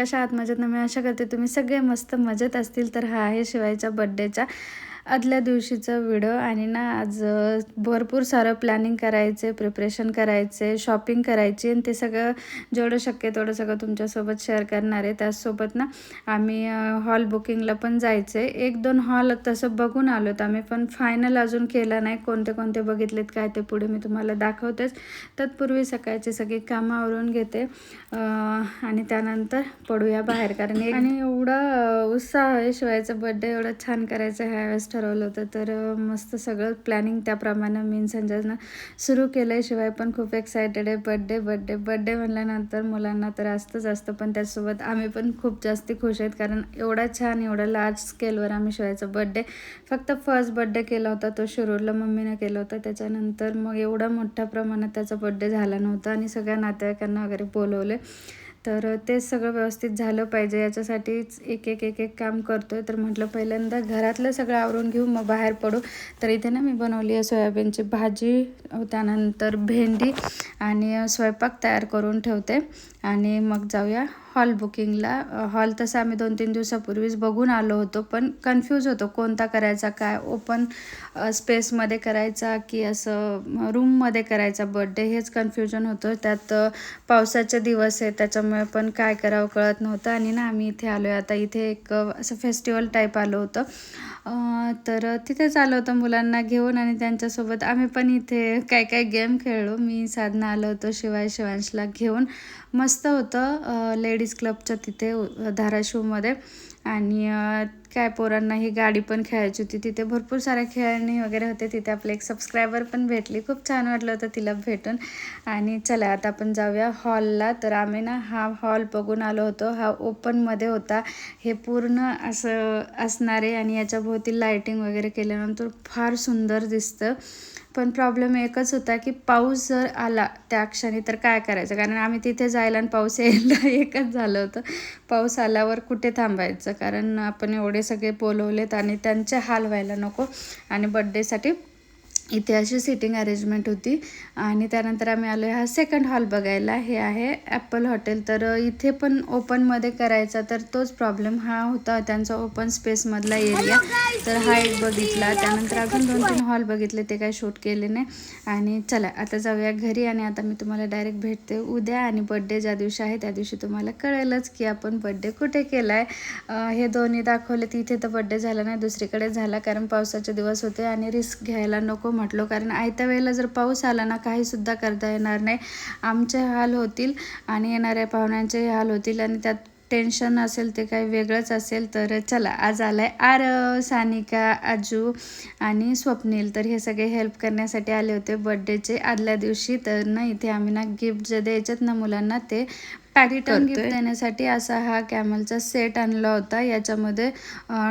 कशा आहात मजेत ना मी आशा करते तुम्ही सगळे मस्त मजेत असतील तर हा आहे शिवायच्या बड्डेचा आदल्या दिवशीचा व्हिडिओ आणि ना आज भरपूर सारं प्लॅनिंग करायचे प्रिपरेशन करायचे शॉपिंग करायची आणि ते सगळं जेवढं शक्य तेवढं सगळं तुमच्यासोबत शेअर करणार आहे. त्याचसोबत ना आम्ही हॉल बुकिंगला पण जायचं आहे एक दोन हॉल तसं बघून आलोत आम्ही पण फायनल अजून केला नाही. कोणते कोणते बघितलेत काय ते पुढे मी तुम्हाला दाखवतेच. तत्पूर्वी सकाळची सगळी कामं आवरून घेते. आणि त्यानंतर पडूया बाहेर. कारण आणि एवढा उत्साह आहे. शिवायचा बड्डे एवढा छान करायचं ह्यावेळेस ठरवलं होतं. तर मस्त सगळं प्लॅनिंग त्याप्रमाणे मी संजयनं सुरू केलं आहे शिवाय पण खूप एक्सायटेड आहे. बड्डे बड्डे बड्डे म्हणल्यानंतर मुलांना तर असतंच असतं पण त्यासोबत आम्ही पण खूप जास्त खुश आहेत. कारण एवढा छान एवढा लार्ज स्केलवर आम्ही शिवायचा बड्डे फक्त फर्स्ट बड्डे केला होता तो शिरूरला मम्मीनं केला होता. त्याच्यानंतर मग एवढा मोठ्या प्रमाणात त्याचा बड्डे झाला नव्हता आणि सगळ्या नातेवाईकांना वगैरे बोलवले. तर ते सगळं व्यवस्थित झालं पाहिजे. याच्यासाठीच एक एक एक एक काम करतो आहे तर म्हटलं पहिल्यांदा घरातलं सगळं आवरून घेऊ मग बाहेर पडू. तर इथे ना मी बनवली आहे सोयाबीनची भाजी त्यानंतर भेंडी आणि स्वयंपाक तयार करून ठेवते. आणि मग जाऊया हॉल बुकिंगला. हॉल तसं आम्ही दोन तीन दिवसापूर्वीच बघून आलो होतो पण कन्फ्यूज होतो कोणता करायचा काय ओपन स्पेसमध्ये करायचा की असं रूममध्ये करायचा बड्डे हेच कन्फ्युजन होतं. त्यात पावसाचे दिवस आहे त्याच्यामुळे पण काय करावं कळत नव्हतं. आणि ना आम्ही इथे आलो आहे आता इथे एक असं फेस्टिवल टाईप आलं होतं. तर तिथेच आलं होतं मुलांना घेऊन आणि त्यांच्यासोबत आम्ही पण इथे काय काय गेम खेळलो. मी साधना आलो होतो शिवाय शिवांशला घेऊन. मस्त होतं लेडीज क्लबच्या तिथे धाराशिवमध्ये. आणि काय पोरांना ही गाडी पण खेळायची होती. तिथे भरपूर साऱ्या खेळणी वगैरे होते. तिथे आपले एक सबस्क्रायबर पण भेटली. खूप छान वाटलं होतं तिला भेटून. आणि चला आता आपण जाऊया हॉलला तर आम्ही ना हा हॉल बघून आलो होतो. हा ओपनमध्ये होता. हे पूर्ण असं असणारे आणि याच्याभोवती लायटिंग वगैरे केल्यानंतर फार सुंदर दिसतं. पण प्रॉब्लेम एकच होता की पाऊस जर आला त्या क्षणी तर काय करायचं? कारण आम्ही तिथे जायला आणि पाऊस यायला एकच झालं होतं. पाऊस आल्यावर कुठे थांबायचं? कारण आपण एवढे सगळे बोलवलेत आणि त्यांचे हाल व्हायला नको. आणि बड्डेसाठी इथे अशी सिटिंग अरेंजमेंट होती. आणि त्यानंतर आम्ही आलो हा सेकंड हॉल बघायला. हे आहे ॲपल हॉटेल तर इथे पण ओपनमध्ये करायचा तर तोच प्रॉब्लेम हा होता. त्यांचा ओपन स्पेसमधला एरिया तर हा एक बघितला. त्यानंतर अजून दोन तीन हॉल बघितले. ते काय शूट केले नाही. आणि चला आता जाऊया घरी. आणि आता मी तुम्हाला डायरेक्ट भेटते उद्या. आणि बड्डे ज्या दिवशी आहे त्या दिवशी तुम्हाला कळेलच की आपण बड्डे कुठे केला आहे हे दोन्ही दाखवले. तिथे तर बड्डे झाला नाही दुसरीकडे झाला. कारण पावसाचे दिवस होते आणि रिस्क घ्यायला नको म्हटलो कारण आयत्या वेळेला जर पाऊस आला ना काहीसुद्धा करता येणार नाही. आमचे हाल होतील आणि येणाऱ्या पाहुण्यांचे हाल होतील आणि त्यात टेन्शन असेल ते काही वेगळंच असेल तर चला आज आलाय आरव सानिका आजू आणि स्वप्नील. तर हे सगळे हेल्प करण्यासाठी आले होते बड्डेचे आदल्या दिवशी तर ना इथे आम्ही ना गिफ्ट जे द्यायचेत ना मुलांना ते पॅरिटन गिफ्ट देण्यासाठी असा हा कॅमलचा सेट आणला होता. याच्यामध्ये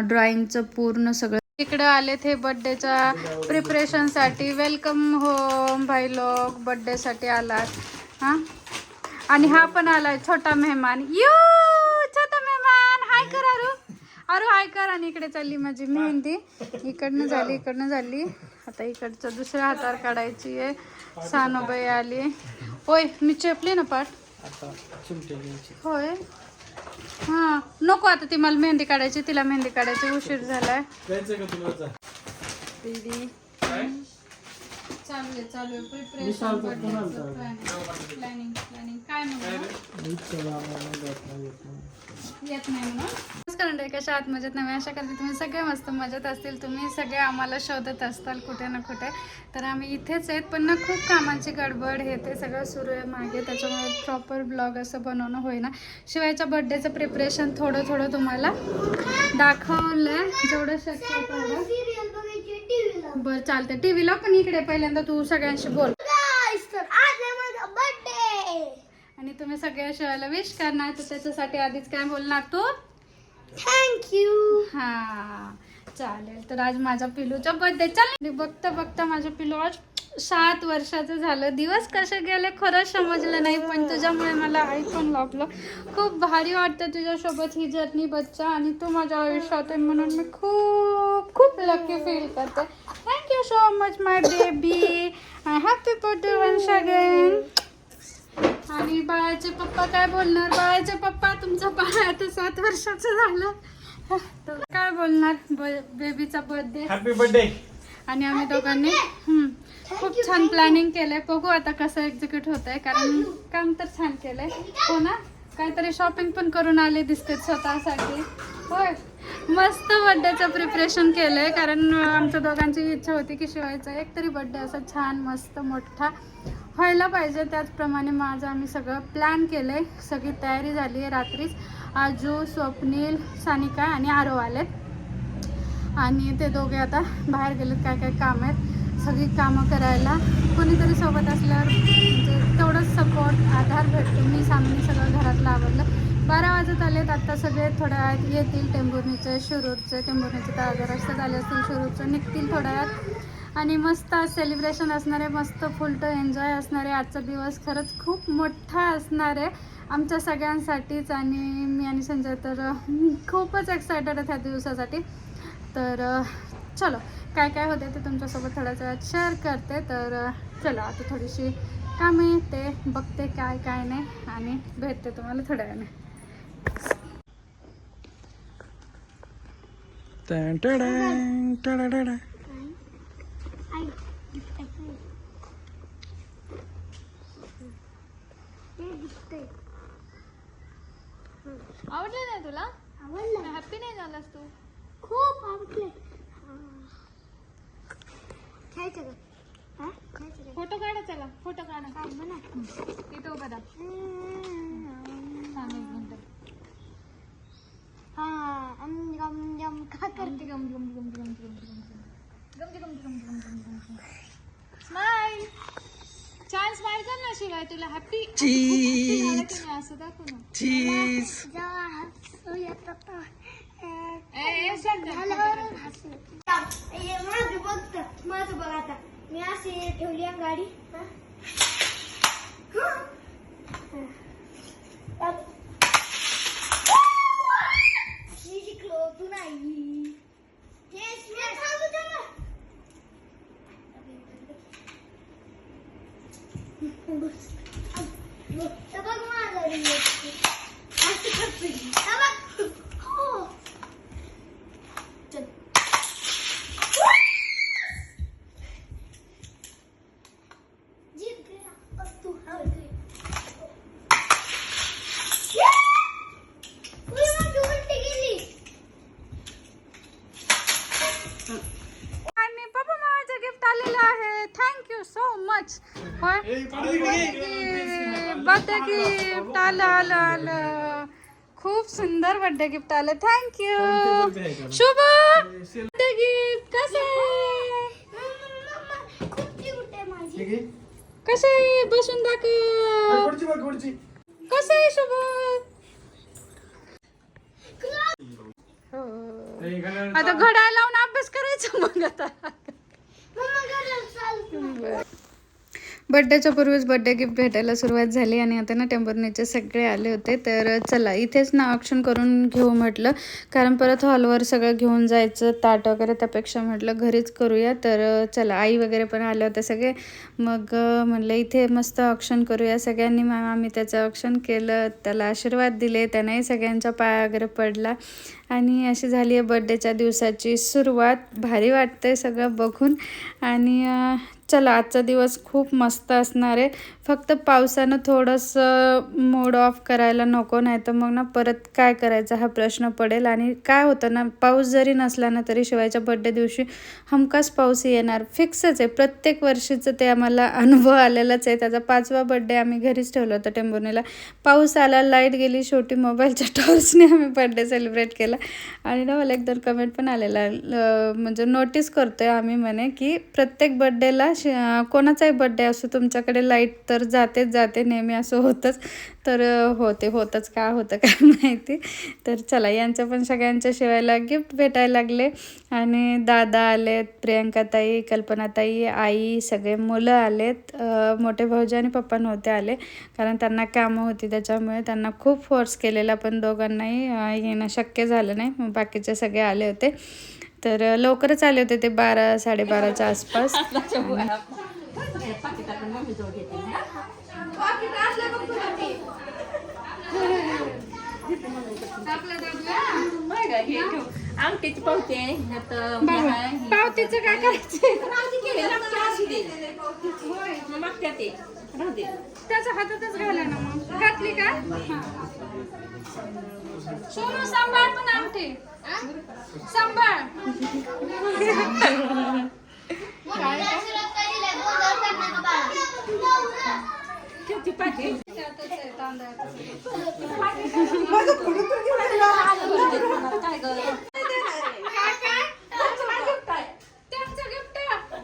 ड्रॉइंगचं पूर्ण सगळं इकडे आलेत हे बड्डेच्या प्रिपरेशनसाठी वेलकम होम भाई लोक बड्डेसाठी आलात. हां? आणि हा पण आलाय छोटा मेहमान. यू छोटा मेहमान. हाय कर अरू. अरू हाय कर आणि इकडे चालली माझी मेहंदी. इकडनं झाली इकडनं झाली. आता इकडचं दुसऱ्या हातावर काढायची आहे. सानूबाई आली. होय मी चेपली ना पाठ? होय. हां नको आता ती मला मेहंदी काढायची तिला मेहंदी काढायची उशीर झालाय. दीदी. चालू आहे चालू आहे प्रिपरेशन प्लॅनिंग प्लॅनिंग काय म्हणतो येत नाही म्हणून? नमस्कार मंडळी कशा आहात मजेत नाही आशा करते तुम्ही सगळे मस्त मजेत असतील तुम्ही सगळे आम्हाला शोधत असताल कुठे ना कुठे. तर आम्ही इथेच आहेत पण ना खूप कामाची गडबड हे ते सगळं सुरू आहे मागे त्याच्यामुळे प्रॉपर ब्लॉग असं बनवणं होईना. शिवायच्या बड्डेचं प्रिपरेशन थोडं थोडं तुम्हाला दाखवलंय जेवढं शक्य आहे तेवढं. बरं चालतंय. टी व्हीला पण इकडे पहिल्यांदा तू सगळ्यांशी बोल. आणि तुम्ही सगळ्या शिवायला विश करणार तर त्याच्यासाठी आधीच काय बोलणार तू? थँक्यू हा चालेल. तर आज माझा पिलूचा बर्थडे चालेल बघता बघता माझं पिलू आज सात वर्षाचं झालं. दिवस कसे गेले खरंच समजलं नाही पण तुझ्यामुळे मला आई पण लाभलं. खूप भारी वाटतं तुझ्यासोबत ही जर्नी बच्चा आणि तू माझ्या आयुष्यात आहे म्हणून मी खूप खूप लकी फील करते. Thank you so much my baby happy birthday once again आणि बाळाचे पप्पा काय बोलणार? बाळाचे पप्पा तुमचं बाळ आता सात वर्षाचं झालं. तर काय बोलणार? बेबीचा बर्थडे हॅपी बर्थडे आणि आम्ही दोघांनी खूप छान प्लॅनिंग केलंय. बघू आता कसं एक्झिक्यूट होत आहे कारण काम तर छान केलंय. हो ना? काहीतरी शॉपिंग पण करून आले दिसते स्वतःसाठी. होय. मस्त बड्डेचं प्रिपरेशन केलंय कारण आमच्या दोघांची इच्छा होती की शिवायचा एक तरी बड्डे असा छान मस्त मोठा. व्हायला पाहिजे. त्याचप्रमाणे माझं आम्ही सगळं प्लॅन केलं आहे सगळी तयारी झाली आहे रात्रीच. आजू स्वप्नील सानिका आणि आरो आलेत. आणि ते दोघे आता बाहेर गेलेत. काय काय काम आहेत? सगळी कामं करायला. कोणीतरी सोबत असल्यावर म्हणजे तेवढंच सपोर्ट आधार भेटतो. मी सामने सगळं घरातलं आवडलं बारा वाजत आलेत. आत्ता सगळे थोड्या वेळात येतील. टेंभुर्णीचे शिरूरचे. टेंभुर्णीचे तर हजार असतात आले असतील. शिरूरचं निघतील थोड्या वेळात. आणि मस्त सेलिब्रेशन असणार आहे मस्त फुल टू एन्जॉय असणार आहे आजचा दिवस. खरंच खूप मोठा असणार आहे आमच्या सगळ्यांसाठीच आणि मी आणि संजय तर खूपच एक्सायटेड आहेत त्या दिवसासाठी. तर चलो काय काय होते ते तुमच्यासोबत थोड्याच वेळात शेअर करते. तर चला आता थोडीशी कामे ते बघते काय काय नाही आणि भेटते तुम्हाला थोड्या वेळाने. आवडलं नाही तुला आवडलं हॅप्पी नाही झालास तू खूप आवडलं खायचं का हा? खायचं का? फोटो काढा चला फोटो काढा काय म्हणा? इथं उभा राहा. थांब एक मिनिटं. हा अम, गम, गम, का करते गम, गम, गम, गम, गम, गम, गम. गम, गम, गम, गम, गम, गम, गम. स्माइल स्माइल कर ना शिवाय तुला हॅप्पी असं दाखव ना चीज जेव्हा हसू येतं तर, अं, ए, ए, सांग ना. झाल्यावर हसू येतं. हे माझं माझं बघ आता मी अशी ठेवली आहे गाडी हा? हा. मी शिकलो तू नाही सांगू तुला. तर बघ माझं रिएक्शन. असं करते. हा बघ. हो. चल. जीत गया अब तू हार गई उई, माझी उलटी गेली. आणि पप्पा मामाचं गिफ्ट आलेलं आहे थँक्यू सो मच होय बर्थडे गिफ्ट आलं आलं आलं खूप सुंदर बर्थडे गिफ्ट आलं. थँक्यू शुभ बर्थडे गिफ्ट कसं. कसं बसून दाखव. कसं आहे शुभ? हो. आता घड्याळ लावून अभ्यास करायचा मग आता. बड्डेच्या पूर्वीच बड्डे गिफ्ट भेटायला सुरुवात झाली आणि आता ना टेंबरनेचे सगळे आले होते. तर चला इथेच ना ऑप्शन करून घेऊ म्हटलं. कारण परत हॉलवर सगळं घेऊन जायचं ताट वगैरे त्यापेक्षा म्हटलं घरीच करूया. तर चला आई वगैरे पण आले होते सगळे. मग म्हटलं म्हणलं इथे मस्त ऑप्शन करूया सगळ्यांनी. मॅम आम्ही त्याचं ऑप्शन केलं. त्याला आशीर्वाद दिले. त्यांनाही सगळ्यांचा पाया वगैरे पडला. आणि अशी झाली आहे बड्डेच्या दिवसाची सुरुवात. भारी वाटते सगळं बघून. आणि चला आजचा दिवस खूप मस्त असणार आहे. फक्त पावसानं थोडंसं मूड ऑफ करायला नको नाही तर मग ना परत काय करायचा हा प्रश्न पडेल. आणि काय होतं ना पाऊस जरी नसला ना तरी शिवायच्या बड्डे दिवशी हमखास पाऊस येणार. फिक्सच आहे. प्रत्येक वर्षीचं ते आम्हाला अनुभव आलेलाच आहे. त्याचा पाचवा बड्डे आम्ही घरीच ठेवला होता टेंभुर्णीला. पाऊस आला लाइट गेली शेवटी मोबाईलच्या टॉर्चने आम्ही बड्डे सेलिब्रेट केला. आणि ना मला एक दोन कमेंट पण आलेला म्हणजे नोटीस करतोय आम्ही म्हणे की प्रत्येक बड्डेला श कोणाचाही बड्डे असो तुमच्याकडे लाइट तर जातेच जाते नेहमी असं होतंच. तर होते होतंच. का होतं काय माहिती. तर चला यांच्या पण सगळ्यांच्या शिवायला गिफ्ट भेटायला लागले. आणि दादा आलेत प्रियंकाताई कल्पनाताई आई सगळे मुलं आलेत. मोठे भाऊजी आणि पप्पा नव्हते आले. कारण त्यांना कामं होती त्याच्यामुळे त्यांना खूप फोर्स केलेला पण दोघांनाही येणं शक्य झालं नाही. बाकीचे सगळे आले होते. तर लवकरच आले होते ते बारा साडेबाराच्या आसपास. अंगठीची पावती आहे हे- पावतीचं काय करायचं मागच्या ते राहू दे. त्याच्या हातातच घाला ना मग. घातली का? सोनू सांभाळ पण अंगठी. सांभाळ? किती पाठी. काय गं त्यांचं गिफ्ट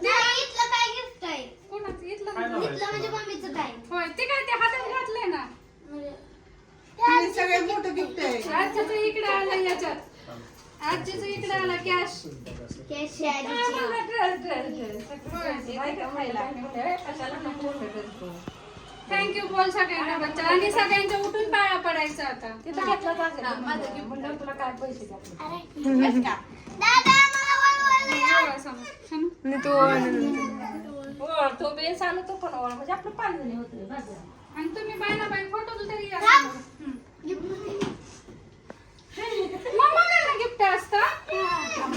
नाही, इथलं काय gift आहे? कोणाचं इथलं इथलं म्हणजे मम्मीचं काय? होय ते काय ते हातात घातलंय ना म्हणजे- सगळ्यात मोठं गिफ्ट आहे आजचं इकडे आलं याच्यात आजचं इकडे आला कॅश आजीची. थँक्यू बोल? सगळ्यांना बच्चा. आणि सगळ्यांच्या उठून पाया पडायचं आता. तिथं घेतलं माझं माझं गिफ्ट तुला काय पैसे. हो तो बेस आलो तो पण ओळ म्हणजे आपलं पाच जणी होते. आणि तुम्ही बाय ना बाय फोटो तरी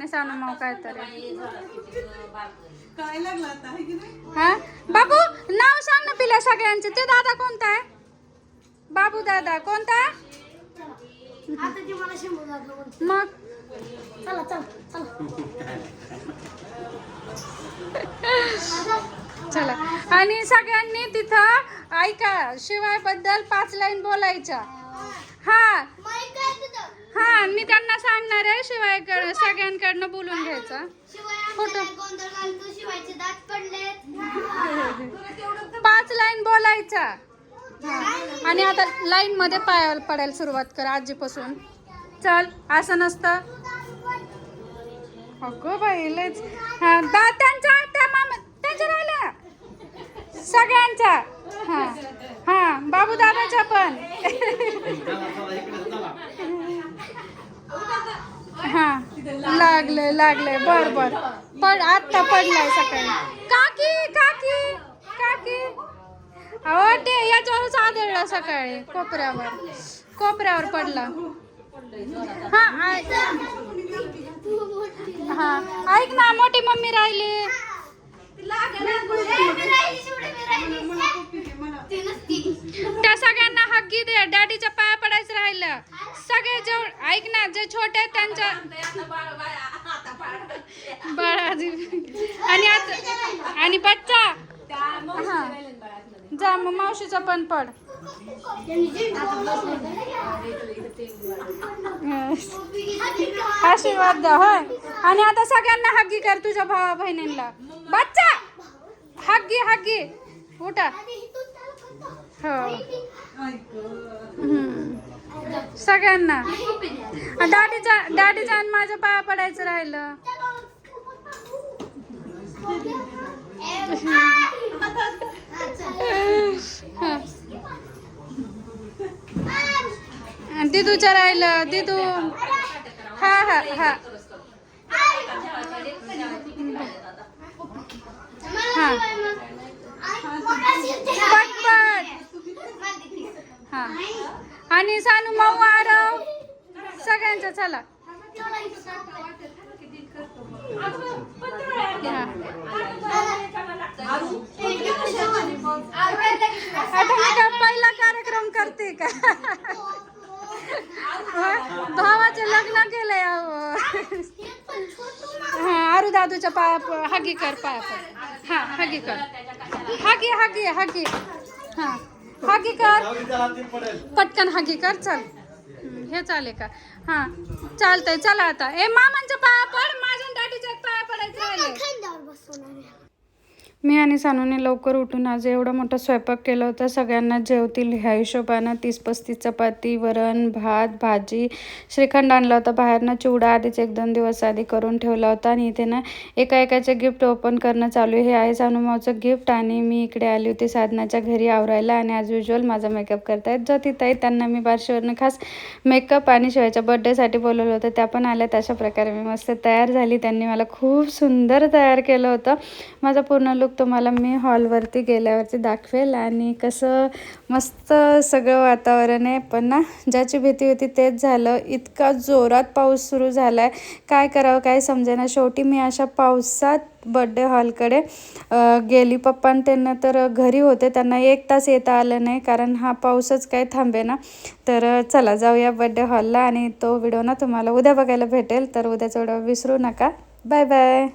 म्हणे सानू माव काय तरी काय लागलं आता? आहे की नाही? हा? बाबू नाव सांग ना पिल्या सगळ्यांचे. ते दादा कोणता आहे? बाबू दादा कोणता? आता ती मला शंभर दाखव म्हणते. मग? चला चला चला. चला. आणि सगळ्यांनी तिथं ऐका शिवायबद्दल पाच लाईन बोलायच्या. हा. हा मी त्यांना सांगणार आहे शिवाय सगळ्यांकडनं बोलून घ्यायचं. शिवाय फोटो. पाच लाईन बोलायच्या. आणि आता लाईन मध्ये पाय पडायला सुरुवात कर आजीपासून. चल असं नसतं. अगो बाई लयच. हा दा त्यांच्या त्या मामा त्यांच्या राहिल्या. सगळ्यांच्या. हा. हा बाबू दादाच्या पण हा लागले लागले बर बर. पड आत्ता पडलाय सकाळी काकी काकी काकी. अहो ते याच्यावरच आदळला सकाळी कोपऱ्यावर. कोपऱ्यावर पडला. हा ऐक हा. ऐक ना मोठी मम्मी राहिली. त्या सगळ्यांना हग्गी दे. डॅडीच्या पाया पडायचं राहिलं. सगळे जेवढ ऐक ना जे छोटे त्यांच्या बाळाजी. आणि आता आणि बच्चा. हा. जा मग मावशीचा पण पड. आशीर्वाद द्या होय. आणि आता सगळ्यांना हग्गी कर तुझ्या भावा बहिणींना बच्चा! हग्गी हग्गी. उठा. हो. हम्म. सगळ्यांना. दादीचा दादीचा आणि माझ्या पाया पडायचं राहिलं. दिदूच्या दिदूचं राहिलं. दिदू. हा हा हा. हा. पटपट. हा. आणि सानू माऊ आरव सगळ्यांचा चला. आता मी का पहिला कार्यक्रम करते का? भावाचं लग्न केलंय अहो. आरू दादूच्या पाया प- हागी कर पाया हा हागी कर. हागी हागी हागी. हा. हागी कर पटकन हागी कर चल हे चालेल का? हा चालतंय चला आता. ए मामांच्या पाया पड माझ्या दादीच्या पाया पडायचं राहिले मी आणि सानूने लवकर उठून आज एवढा मोठा स्वयंपाक केला होता. सगळ्यांना जेवतील ह्या हिशोबानं तीस पस्तीस चपाती वरण भात भाजी श्रीखंड आणला होता. बाहेरनं चिवडा आधीच एक दोन दिवस आधी करून ठेवला होता आणि इथे ना एका एकाचे गिफ्ट ओपन करणं चालू हे आहे सानूमावचं गिफ्ट आणि मी इकडे आली होती साधनाच्या घरी आवरायला आणि ॲज युजल माझा मेकअप करतायत. आहे त्यांना मी बारशीवरनं खास मेकअप आणि शिवायच्या बड्डेसाठी बोलवलं होतं. त्या पण आल्यात. अशा प्रकारे मी मस्त तयार झाली. त्यांनी मला खूप सुंदर तयार केलं होतं. माझा पूर्ण लुक तुम्हाला मी हॉलवरती गेल्यावरती दाखवेल आणि कसं मस्त सगळं वातावरण आहे. पण ना ज्याची भीती होती तेच झालं. इतका जोरात पाऊस सुरू झाला आहे काय करावं काय समजेना. शेवटी मी अशा पावसात बड्डे हॉलकडे गेली. पप्पा त्यांना तर घरी होते. त्यांना एक तास येता आलं नाही कारण हा पाऊसच काय थांबे ना तर चला जाऊया बड्डे हॉलला आणि तो व्हिडिओ ना तुम्हाला उद्या बघायला भेटेल. तर उद्याचा व्हिडिओ विसरू नका. Bye bye